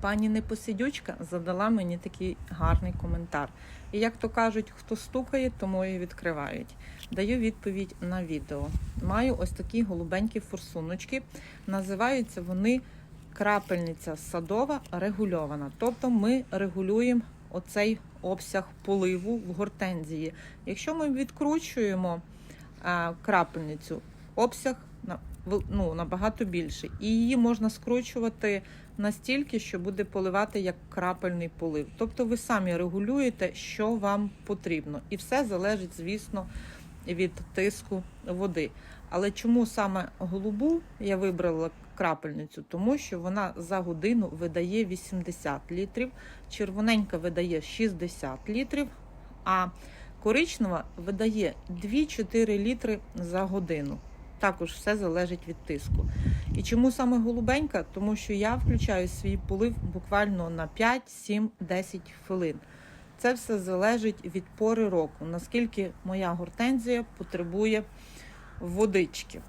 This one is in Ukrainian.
Пані Непосидючка задала мені такий гарний коментар. І як то кажуть, хто стукає, тому і відкривають. Даю відповідь на відео. Маю ось такі голубенькі форсуночки. Називаються вони крапельниця садова регульована. Тобто ми регулюємо оцей обсяг поливу в гортензії. Якщо ми відкручуємо крапельницю, обсяг ну, набагато більший. І її можна скручувати настільки, що буде поливати як крапельний полив. Тобто ви самі регулюєте, що вам потрібно. І все залежить, звісно, від тиску води. Але чому саме голубу я вибрала крапельницю? Тому що вона за годину видає 80 літрів, червоненька видає 60 літрів, а коричнева видає 2-4 літри за годину. Також все залежить від тиску. І чому саме голубенька? Тому що я включаю свій полив буквально на 5, 7, 10 хвилин. Це все залежить від пори року, наскільки моя гортензія потребує водички.